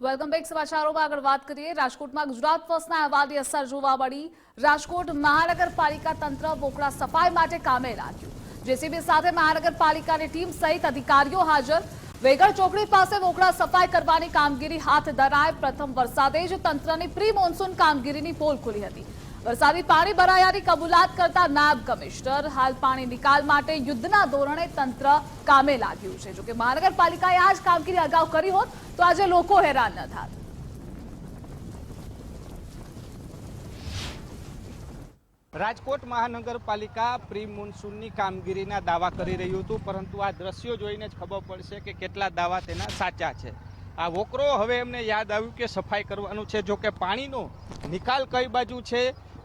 Welcome back સમાચારોમાં આગળ વાત કરીએ. રાજકોટમાં ગુજરાત ફર્સ્ટના અહેવાલની અસર જોવા મળી. રાજકોટ મહાનગરપાલિકા તંત્ર બોકડા સફાઈ માટે કામે લાગ્યું જેસીબી સાથે મહાનગરપાલિકાની ટીમ સહિત અધિકારીઓ હાજર. વેગળ ચોકડી પાસે બોકડા સફાઈ કરવાની કામગીરી હાથ ધરાય. પ્રથમ વરસાદે જ તંત્રની પ્રી મોન્સૂન કામગીરીની પોલ ખુલી હતી. વરસાદી પાણી ભરાયાની કબૂલાત કરતા નાયબ કમિશનર હાલ પાણી નિકાલ માટે યુદ્ધના ધોરણે તંત્ર કામે લાગ્યું છે. જોકે મહાનગરપાલિકાએ આ જ કામગીરી અગાઉ કરી હોત તો આજે લોકો હેરાન ન થાત. રાજકોટ મહાનગરપાલિકા પ્રી મોન્સૂનની કામગીરીના દાવા કરી રહ્યું હતું, પરંતુ આ દ્રશ્યો જોઈને જ ખબર પડશે કે કેટલા દાવા તેના સાચા છે. આ વોકરો હવે એમને યાદ આવ્યું કે સફાઈ કરવાનું છે. જો કે પાણીનો નિકાલ કઈ બાજુ છે?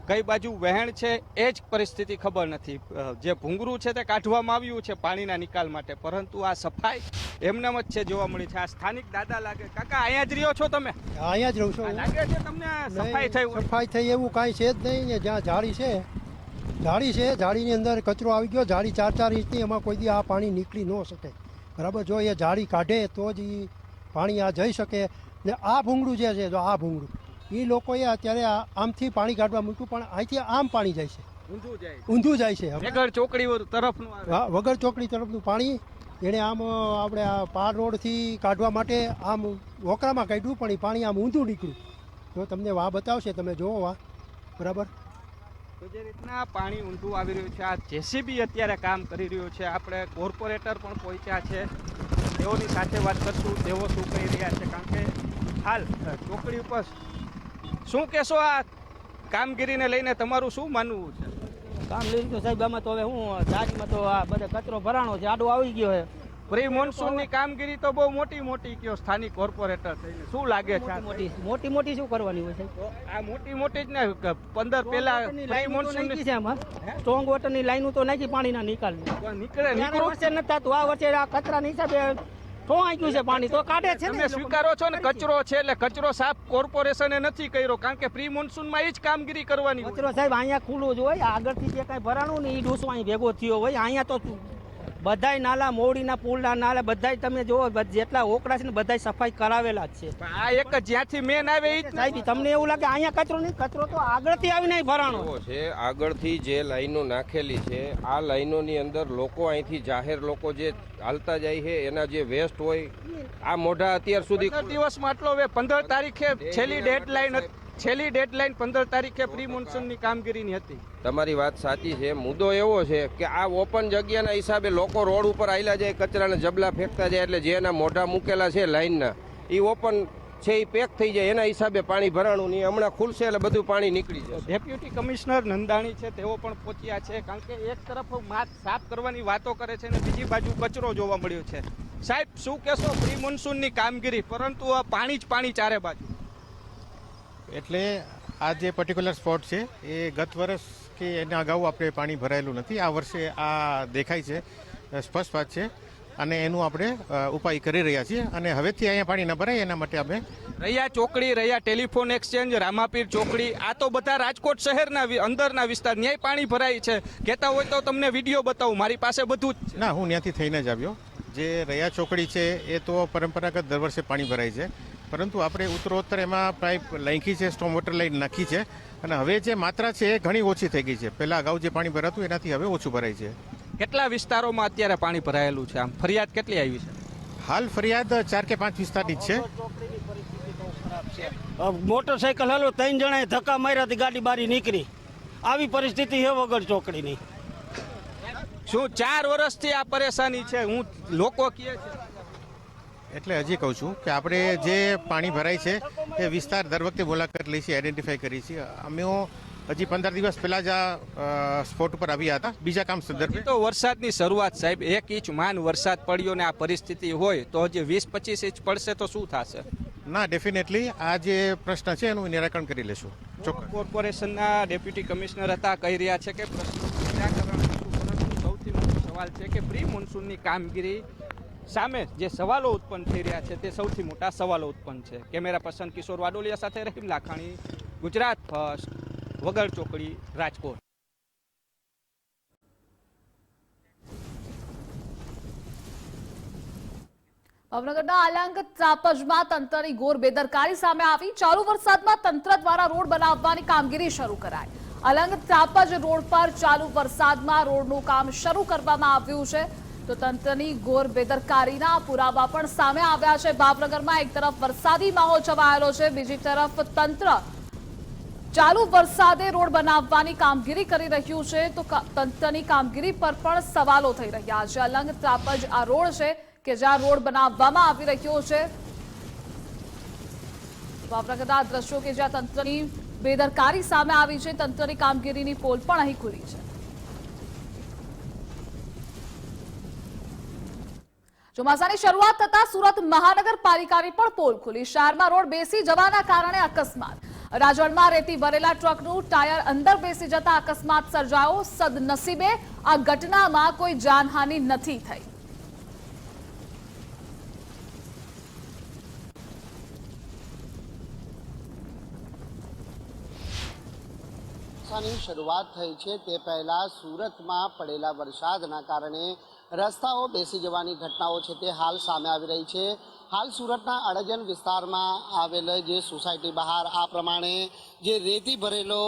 કઈ બાજુ વહેણ છે એ જ પરિસ્થિતિ ખબર નથી. જે ભૂંગરું છે તે કાઢવામાં આવ્યું છે પાણીના નિકાલ માટે. પરંતુ આ સફાઈ એમનેમ જ છે જોવા મળી છે. આ સ્થાનિક દાદા લાગે. કાકા અહીંયા જ રહ્યો છો તમે? અહીંયા જ રહું છું લાગે છે તમને સફાઈ થઈ સફાઈ થઈ એવું કાંઈ છે જ નહીં. જ્યાં જાળી છે જાળી છે જાળીની અંદર કચરો આવી ગયો. જાળી ચાર ચાર ઇંચની એમાં કોઈ દી આ પાણી નીકળી ન શકે. બરાબર જો એ જાળી કાઢે તો જ એ પાણી આ જઈ શકે. ને આ ભૂંગળું જે છે જો આ ભૂંગળું એ લોકોએ અત્યારે આ આમથી પાણી કાઢવા મૂક્યું પણ અહીંથી આમ પાણી જાય છે. ઊંધું જાય છે. વગર ચોકડી તરફનું વગર ચોકડી તરફનું પાણી એણે આમ આપણે આ પાર રોડથી કાઢવા માટે આમ વોકરામાં કાઢ્યું પણ એ પાણી આમ ઊંધું નીકળ્યું. જો તમને વાહ બતાવશે તમે જોવો વાહ બરાબર? તો જે રીતના પાણી ઊંધું આવી રહ્યું છે આ જેસીબી અત્યારે કામ કરી રહ્યું છે. આપણે કોર્પોરેટર પણ પહોંચ્યા છે. તેઓની સાથે વાત કરશું તેઓ શું કહી રહ્યા છે કારણ કે હાલ ચોકડી ઉપર શું કહેશો આ કામગીરીને લઈને તમારું શું માનવું છે? કામ લીધું તો સાહેબ આમાં તો હવે હું જારીમાં તો આ બધો કચરો ભરાણો છે આડો આવી ગયો છે. પ્રી મોન્સૂનની કામગીરી તો બહુ મોટી મોટી કયો સ્થાનિક કોર્પોરેટર થઈને. શું લાગે છે? મોટી મોટી મોટી શું કરવાની હોય છે આ મોટી મોટી જ ને પંદર પેલા પ્રી મોન્સૂન છે આમાં સ્ટ્રોંગ વોટરની લાઈનો તો નાખી પાણીના નિકાલ નીકળે નીકળે? વર્ષે નતા તો આ વર્ષે આ કચરાના હિસાબે ઠોવાઈ ગયું છે પાણી. તો કાઢે છે ને તમે સ્વીકારો છો ને કચરો છે એટલે કચરો સાફ કોર્પોરેશને નથી કર્યો કારણ કે પ્રી મોન્સૂનમાં એ જ કામગીરી કરવાની કચરો સાહેબ અહીંયા ખુલ્લું જ હોય. આગળથી જે કાંઈ ભરાણું ને એ ડોસો અહીં ભેગો થયો હોય. અહીંયા તો બધાય નાલા મોવડીના પુલના નાલા બધાય તમે જોવો બધ- જેટલા ઓકડા છે ને બધાય સફાઈ કરાવેલા જ છે. આ એક જ જ્યાંથી મેન આવે એ. સાહેબ તમને એવું લાગે અહીંયા કચરો નહીં? કચરો તો આગળથી આવીને નહીં ભરાણો છે. આગળથી જે લાઈનો નાખેલી છે આ લાઈનોની અંદર લોકો અહીંથી જાહેર લોકો જે હાલતા જાય છે એના જે વેસ્ટ હોય આ મોઢા અત્યાર સુધી પંદર દિવસમાં આટલો હવે પંદર તારીખે છેલ્લી ડેડલાઈન છેલ્લી ડેડલાઇન પંદર તારીખે પ્રી મોન્સૂનની કામગીરીની હતી. તમારી વાત સાચી છે. મુદ્દો એવો છે કે આ ઓપન જગ્યાના હિસાબે લોકો રોડ ઉપર આવેલા જાય કચરાના જબલા ફેંકતા જાય એટલે જે એના મોઢા મૂકેલા છે લાઇનના એ ઓપન છે એ પેક થઈ જાય. એના હિસાબે પાણી ભરાણું નહીં હમણાં ખુલશે એટલે બધું પાણી નીકળી જશે. ડેપ્યુટી કમિશનર નંદાણી છે તેઓ પણ પહોંચ્યા છે કારણ કે એક તરફ માથ સાફ કરવાની વાતો કરે છે અને બીજી બાજુ કચરો જોવા મળ્યો છે. સાહેબ શું કહેશો? પ્રી મોન્સૂનની કામગીરી પરંતુ આ પાણી જ પાણી ચારે બાજુ. એટલે આ જે પર્ટિક્યુલર સ્પોટ છે એ ગત વર્ષ કે એના અગાઉ આપણે પાણી ભરાયેલું નથી. આ વર્ષે આ દેખાય છે સ્પષ્ટ વાત છે. અને એનું આપણે ઉપાય કરી રહ્યા છીએ. અને હવેથી અહીંયા પાણી ન ભરાય એના માટે અમે રહ્યા ચોકડી રહ્યા ટેલિફોન એક્સચેન્જ રામાપીર ચોકડી આ તો બધા રાજકોટ શહેરના અંદરના વિસ્તાર ન્યાય પાણી ભરાય છે. કહેતા હોય તો તમને વીડિયો બતાવું મારી પાસે બધું જ ના હું ત્યાંથી થઈને જ આવ્યો. જે રૈયા ચોકડી છે એ તો પરંપરાગત દર વર્ષે પાણી ભરાય છે. પરંતુ આપણે ઉત્તરોત્તર એમાં પાઇપ લાંખી છે સ્ટોમ વોટર લાઈન નાખી છે. અને હવે જે માત્રા છે એ ઘણી ઓછી થઈ ગઈ છે. પહેલાં અગાઉ જે પાણી ભરાતું એનાથી હવે ઓછું ભરાય છે. કેટલા વિસ્તારોમાં અત્યારે પાણી ભરાયેલું છે? આમ ફરિયાદ કેટલી આવી છે? હાલ ફરિયાદ ચાર કે પાંચ વિસ્તારની જ છે. મોટરસાયકલ હાલો ત્રણ જણાએ ધક્કા માર્યાથી ગાડી બારી નીકળી. આવી પરિસ્થિતિ છે વગર ચોકડીની. શું ચાર વર્ષથી આ પરેશાની છે? હું લોકો કહે છે. એટલે હજી કહું છું કે આપણે જે પાણી ભરાય છે એ વિસ્તાર દર વખતે મુલાકાત લઈ છે આઈડેન્ટિફાઈ કરી છે. અમે હજી પંદર દિવસ પહેલાં જ આ સ્પોટ ઉપર આવ્યા હતા બીજા કામ સંદર્ભે. તો વરસાદની શરૂઆત સાહેબ એક ઇંચ માન વરસાદ પડ્યો ને આ પરિસ્થિતિ હોય તો હજી વીસ પચીસ ઇંચ પડશે તો શું થશે? ના ડેફિનેટલી આ જે પ્રશ્ન છે એનું નિરાકરણ કરી લેશું. ચોક્કસ. કોર્પોરેશનના ડેપ્યુટી કમિશનર હતા કહી રહ્યા છે કે પ્રશ્ન નિરાકરણ સૌથી મોટો સવાલ છે કે પ્રી મોન્સૂનની કામગીરી સામે જે સવાલો ઉત્પન્ન થઈ રહ્યા છે તે સૌથી મોટા સવાલો ઉત્પન્ન છે. કેમેરા પર્સન કિશોર વાડોલિયા સાથે રહીમ લાખાણી, ગુજરાત ફર્સ્ટ, વગર ચોકડી, રાજકોટ. ભાવનગરના આલંગ ચાપજમાં તંત્રની ગોર બેદરકારી સામે આવી. ચાલુ વરસાદમાં તંત્ર દ્વારા રોડ બનાવવાની કામગીરી શરૂ કરાઈ. અલંગ ચાપજ રોડ પર ચાલુ વરસાદમાં રોડનું કામ શરૂ કરવામાં આવ્યું છે. તો તંત્રની ગોર બેદરકારીના પુરાવા પણ સામે આવ્યા છે. ભાવનગરમાં એક તરફ વરસાદી માહોલ છવાયેલો છે. બીજી તરફ તંત્ર ચાલુ વરસાદે રોડ બનાવવાની કામગીરી કરી રહ્યું છે. તો તંત્રની કામગીરી પર પણ સવાલો થઈ રહ્યા છે. અલંગ ત્રાપજ આ રોડ છે કે જ્યાં રોડ બનાવવામાં આવી રહ્યો છે. ભાવનગરના દ્રશ્યો કે જ્યાં તંત્રની બેદરકારી સામે આવી છે, તંત્રની કામગીરીની પોલ પણ અહીં ખુલી છે. ચોમાસાની શરૂઆત થતા સુરત મહાનગરપાલિકાની પણ પોલ ખુલી. શહેરમાં રોડ બેસી જવાના કારણે અકસ્માત. રાજવણમાં રેતી ભરેલા ટ્રકનું ટાયર અંદર બેસી જતા અકસ્માત સર્જાયો. સદનસીબે આ ઘટનામાં કોઈ જાનહાનિ નથી થઈ. વરસાદની શરૂઆત થઈ છે તે પહેલા સુરતમાં પડેલા વરસાદના કારણે રસ્તાઓ બેસી જવાની ઘટનાઓ છે તે હાલ સામે આવી રહી છે. હાલ સુરતના અડજન વિસ્તારમાં આવેલ જે સોસાયટી બહાર આ પ્રમાણે જે રેતી ભરેલો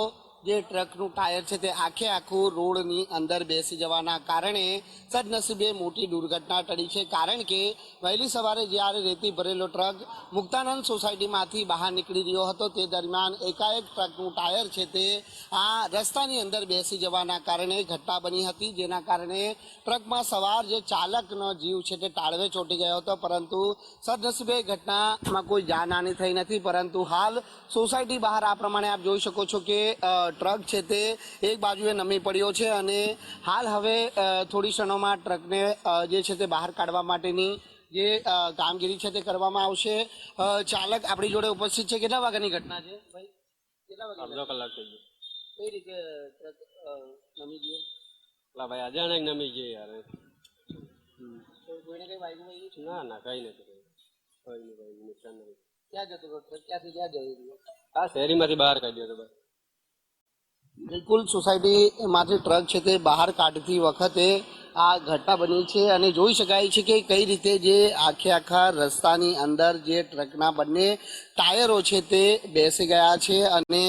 જે ટ્રકનું ટાયર છે તે આખે આખું રોડની અંદર બેસી જવાના કારણે સદનસીબે મોટી દુર્ઘટના ટળી છે. કારણ કે વહેલી સવારે જ્યારે રેતી ભરેલો ટ્રક મુક્તાનંદ સોસાયટીમાંથી બહાર નીકળી રહ્યો હતો, તે દરમિયાન એકાએક ટ્રકનું ટાયર છે તે આ રસ્તાની અંદર બેસી જવાના કારણે ઘટના બની હતી, જેના કારણે ટ્રકમાં સવાર જે ચાલકનો જીવ છે તે ટાળવે ચોંટી ગયો હતો. પરંતુ સદનસીબે ઘટનામાં કોઈ જાનહાની થઈ નથી. પરંતુ હાલ સોસાયટી બહાર આ પ્રમાણે આપ જોઈ શકો છો કે ટ્રક છે તે એક બાજુએ નમી પડ્યો છે અને હાલ હવે થોડી ક્ષણોમાં ટ્રકને જે છે તે બહાર કાઢવા માટેની જે કામગીરી છે તે કરવામાં આવશે. ચાલક આપણી જોડે ઉપસ્થિત છે. કેટલા વાગ્યાની ઘટના છે? ભાઈ કેટલા વાગે અડધો કલાક થઈ ગયો. કઈ રીતે ટ્રક નમી ગયો? પેલા ભાઈ નમી ગઈ યાર. કોઈને કઈ ના ના કઈ નથી કઈ નહીં કઈ નુકસાન નહીં. ક્યાં જતો હતો ક્યાંથી ક્યાં આ શહેરીમાંથી બહાર કાઢ્યો હતો ભાઈ. બિલકુલ સોસાયટીમાંથી ટ્રક છે તે બહાર કાઢતી વખતે આ ઘટના બની છે અને જોઈ શકાય છે કે કઈ રીતે જે આખે આખા રસ્તાની અંદર જે ટ્રકના બંને ટાયરો છે તે બેસી ગયા છે અને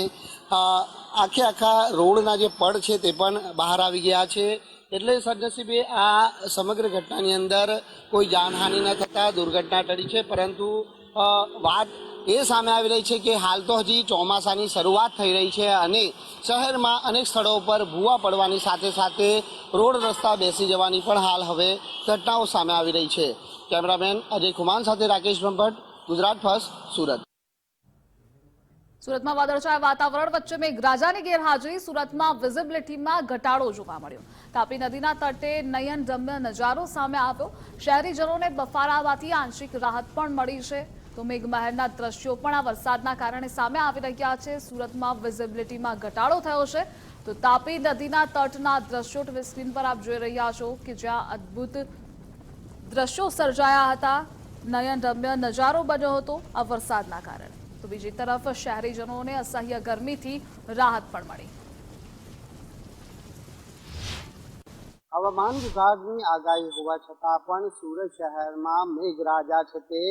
આખે આખા રોડના જે પડ છે તે પણ બહાર આવી ગયા છે. એટલે સદનસીબે આ સમગ્ર ઘટનાની અંદર કોઈ જાનહાનિ ન થતાં, દુર્ઘટના ટળી છે, પરંતુ વાત એ સામે આવી રહી છે કે હાલ તો હજી ચોમાસાની શરૂઆત થઈ રહી છે અને શહેરમાં અનેક સ્થળો પર ભૂવા પડવાની સાથે સાથે રોડ રસ્તા બેસી જવાની પણ હાલ હવે ઘટનાઓ સામે આવી રહી છે. કેમેરામેન અજય કુમાર સાથે રાકેશ બ્રહ્મભટ્ટ, ગુજરાત ફર્સ્ટ, સુરત. સુરતમાં વાદળછાયા વાતાવરણ વચ્ચે મેઘરાજાની ગેરહાજરી, સુરતમાં વિઝિબિલિટીમાં ઘટાડો જોવા મળ્યો. તાપી નદીના તટે નયન રમ્ય નજારો સામે આવ્યો. શહેરીજનોને બફારાવાથી આંશિક રાહત પણ મળી છે. તો મેઘમહેરના દ્રશ્યો પણ આ વરસાદના કારણે સામે આવી રહ્યા છે. સુરતમાં વિઝિબિલિટીમાં ઘટાડો થયો છે. તો તાપી નદીના તટના દ્રશ્યો TV સ્ક્રીન પર આપ જોઈ રહ્યા છો કે જ્યાં અદ્ભુત દ્રશ્યો સર્જાયા હતા. નયન રમ્ય નજારો બન્યો હતો આ વરસાદના કારણે. તો બીજી તરફ શહેરીજનોને અસહ્ય ગરમીથી રાહત પણ મળી. હવામાન વિભાગની આગાહી હોવા છતાં પણ સુરત શહેરમાં મેઘરાજા છે તે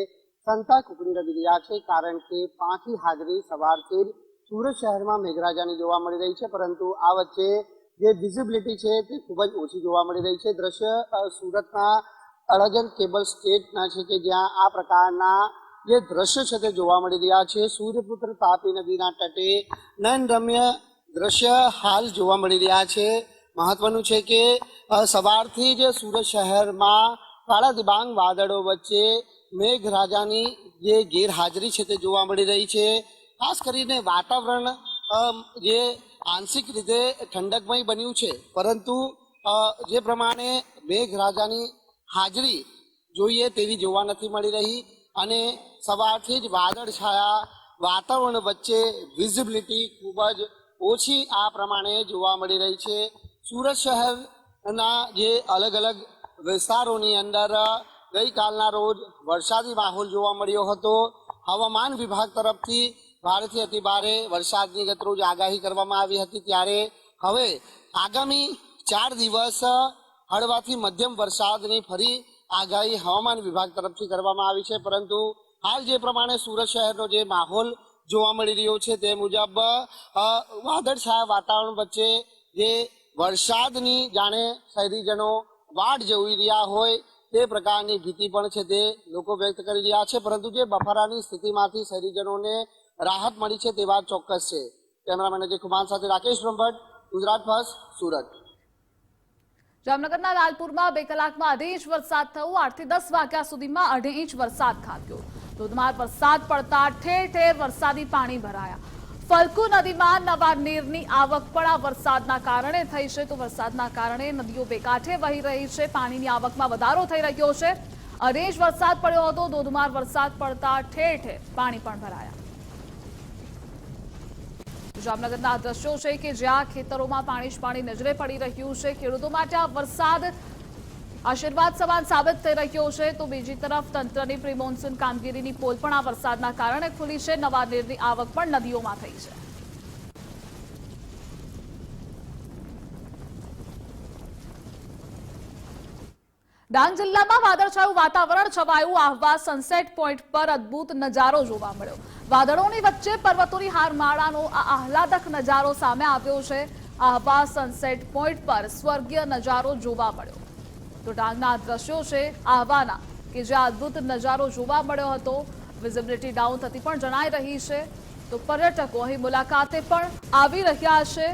સંતા કુકડી રમી રહ્યા છે, કારણ કે પાંચી હાજરી સવારથી સુરત શહેરમાં મેઘરાજાની જોવા મળી રહી છે, પરંતુ આ વચ્ચે જે વિઝિબિલિટી છે તે ખૂબ જ ઓછી જોવા મળી રહી છે. દ્રશ્ય સુરતના અળગન કેબલ સ્ટેટના છે કે જ્યાં આ પ્રકારના જે દ્રશ્ય છે તે જોવા મળી રહ્યા છે. સૂર્યપુત્ર તાપી નદીના તટે નયનરમ્ય દ્રશ્ય હાલ જોવા મળી રહ્યા છે. મહત્વનું છે કે સવારથી જ સુરત શહેરમાં કાળા દિબાંગ વાદળો વચ્ચે મેઘરાજાની જે ગેરહાજરી છે તે જોવા મળી રહી છે. ખાસ કરીને વાતાવરણ જે આંશિક રીતે ઠંડકમય બન્યું છે. પરંતુ જે પ્રમાણે મેઘરાજાની હાજરી જોઈએ તેવી જોવા નથી મળી રહી અને સવારથી જ વાદળ છાયા. વાતાવરણ વચ્ચે વિઝિબિલિટી ખૂબ જ ઓછી આ પ્રમાણે જોવા મળી રહી છે. સુરત શહેરના જે અલગ અલગ વિસ્તારોની અંદર ગઈકાલના રોજ વરસાદી માહોલ જોવા મળ્યો હતો. હવામાન વિભાગ તરફથી ભારેથી અતિ ભારે વરસાદની ગત રોજ આગાહી કરવામાં આવી હતી. ત્યારે હવે આગામી ચાર દિવસ હળવાથી મધ્યમ વરસાદની ફરી આગાહી હવામાન વિભાગ તરફથી કરવામાં આવી છે. પરંતુ હાલ જે પ્રમાણે સુરત શહેરનો જે માહોલ જોવા મળી રહ્યો છે તે મુજબ વાદળછાયા વાતાવરણ વચ્ચે જે વરસાદની જાણે શહેરીજનો વાટ જોઈ રહ્યા હોય તે પ્રકારની ભીતિ પણ છે તે લોકો વ્યક્ત કરી રહ્યા છે, પરંતુ જે બફારાની સ્થિતિમાંથી શહેરીજનોને રાહત મળી છે તે વાત ચોક્કસ છે. કેમેરામેન અજય કુમાર સાથે રાકેશ બ્રહ્મભટ્ટ, ગુજરાત ફર્સ્ટ, સુરત. જામનગરના લાલપુરમાં બે કલાકમાં અઢી ઇંચ વરસાદ થયો, આઠથી દસ વાગ્યા સુધીમાં અઢી ઇંચ વરસાદ ખાબક્યો. ધોધમાર વરસાદ પડતા ઠેર ઠેર વરસાદી પાણી ભરાયા. ફલ્ગુ નદીમાં નવા નીરની આવક પણ આ વરસાદના કારણે થઈ છે. તો વરસાદના કારણે નદીઓ બે કાંઠે વહી રહી છે. પાણીની આવકમાં વધારો થઈ રહ્યો છે. અઢી જ વરસાદ પડ્યો હતો. ધોધમાર વરસાદ પડતા ઠેર ઠેર પાણી પણ ભરાયા. જામનગરના દ્રશ્યો છે કે જ્યાં ખેતરોમાં પાણી જ પાણી નજરે પડી રહ્યું છે. ખેડૂતો માટે આ વરસાદ આશીર્વાદ સમાન સાબિત થઈ રહ્યો છે તો બીજી તરફ તંત્રની પ્રી મોન્સૂન કામગીરીની પોલ પણ આ વરસાદના કારણે ખુલી છે. નવા નીરની આવક પણ નદીઓમાં થઈ છે. ડાંગ જિલ્લામાં વાદળછાયું વાતાવરણ છવાયું આહવા સનસેટ પોઈન્ટ પર અદ્ભુત નજારો જોવા મળ્યો. વાદળોની વચ્ચે પર્વતોની હારમાળાનો આ આહલાદક નજારો સામે આવ્યો છે. આહવા સનસેટ પોઈન્ટ પર સ્વર્ગીય નજારો જોવા મળ્યો. તો ડાંગના દ્રશ્યો છે, આહવાના કે જે અદ્ભુત નજારો જોવા મળ્યો હતો. વિઝિબિલિટી ડાઉન થતી પણ જણાઈ રહી છે. તો પર્યટકો અહીં મુલાકાતે પણ આવી રહ્યા છે.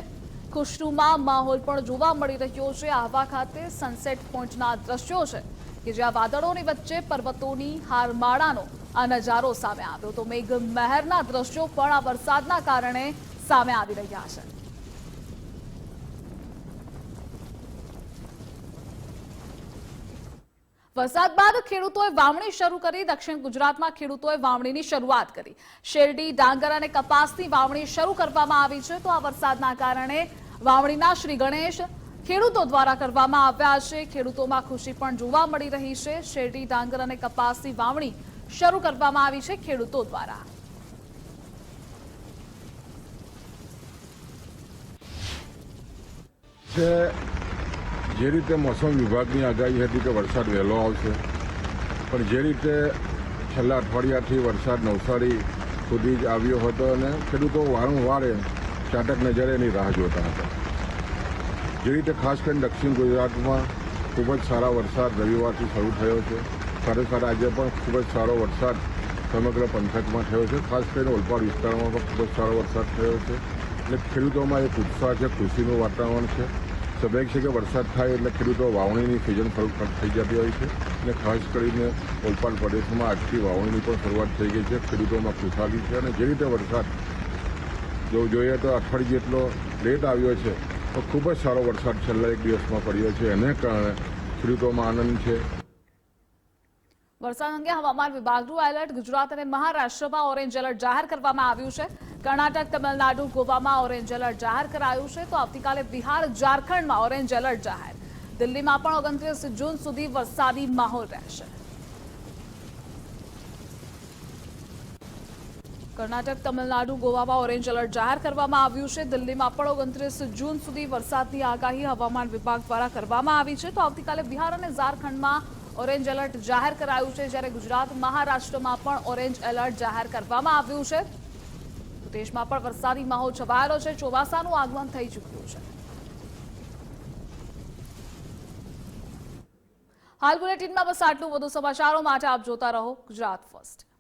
ખુશનુમા માહોલ પણ જોવા મળી રહ્યો છે. આહવા ખાતે સનસેટ પોઈન્ટના દ્રશ્યો છે કે જ્યાં વાદળોની વચ્ચે પર્વતોની હારમાળાનો આ નજારો સામે આવ્યો. તો મેઘ મહેરના દ્રશ્યો પણ આ વરસાદના કારણે સામે આવી રહ્યા છે. વરસાદ બાદ ખેડૂતોએ વાવણી શરૂ કરી. દક્ષિણ ગુજરાતમાં ખેડૂતોએ વાવણીની શરૂઆત કરી. શેરડી, ડાંગર અને કપાસની વાવણી શરૂ કરવામાં આવી છે. તો આ વરસાદના કારણે વાવણીના શ્રી ગણેશ ખેડૂતો દ્વારા કરવામાં આવ્યા છે. ખેડૂતોમાં ખુશી પણ જોવા મળી રહી છે. શેરડી, ડાંગર અને કપાસની વાવણી શરૂ કરવામાં આવી છે ખેડૂતો દ્વારા. છે જે રીતે મોસમ વિભાગની આગાહી હતી કે વરસાદ વહેલો આવશે, પણ જે રીતે છેલ્લા અઠવાડિયાથી વરસાદ નવસારી સુધી જ આવ્યો હતો અને ખેડૂતો વારંવાર ચાટક નજરે એની રાહ જોતા હતા. જે રીતે ખાસ કરીને દક્ષિણ ગુજરાતમાં ખૂબ જ સારા વરસાદ રવિવારથી શરૂ થયો છે. સાથે સાથે આજે પણ ખૂબ જ સારો વરસાદ સમગ્ર પંથકમાં થયો છે. ખાસ કરીને ઓલપાડ વિસ્તારમાં પણ ખૂબ જ સારો વરસાદ થયો છે. એટલે ખેડૂતોમાં એક ઉત્સાહ છે, ખુશીનું વાતાવરણ છે. સ્વાભાવિક છે કે વરસાદ થાય એટલે ખેડૂતો વાવણીની સિઝન થઈ જતી હોય છે. અને ખાસ કરીને ઓલપાડ પ્રદેશમાં આજથી વાવણીની પણ શરૂઆત થઈ ગઈ છે. ખેડૂતોમાં ખુશાલી છે અને જે રીતે વરસાદ જો જોઈએ તો અઠવાડિયે જેટલો લેટ આવ્યો છે, તો ખૂબ જ સારો વરસાદ છેલ્લા એક દિવસમાં પડ્યો છે. એને કારણે ખેડૂતોમાં આનંદ છે. વરસાદ અંગે હવામાન વિભાગનું એલર્ટ ગુજરાત અને મહારાષ્ટ્રમાં ઓરેન્જ એલર્ટ જાહેર કરવામાં આવ્યું છે. કર્ણાટક, તમિલનાડુ, ગોવામાં ઓરેન્જ એલર્ટ જાહેર કરાયું છે. તો આવતીકાલે બિહાર, ઝારખંડમાં ઓરેન્જ એલર્ટ જાહેર. દિલ્હીમાં પણ ઓગણત્રીસ જૂન સુધી વરસાદી માહોલ રહેશે. કર્ણાટક, તમિલનાડુ, ગોવામાં ઓરેન્જ એલર્ટ જાહેર કરવામાં આવ્યું છે. દિલ્હીમાં પણ ઓગણત્રીસ જૂન સુધી વરસાદની આગાહી હવામાન વિભાગ દ્વારા કરવામાં આવી છે. તો આવતીકાલે બિહાર અને ઝારખંડમાં ઓરેન્જ એલર્ટ જાહેર કરાયું છે જ્યારે ગુજરાત મહારાષ્ટ્રમાં પણ ઓરેન્જ એલર્ટ જાહેર કરવામાં આવ્યું છે. દેશમાં પણ વરસાદી માહોલ છવાયેલો છે, ચોમાસાનું આગમન થઈ ચૂક્યું છે. હાલ બુલેટિનમાં બસ આટલું, વધુ સમાચારો માટે આપ જોતા રહો ગુજરાત ફર્સ્ટ.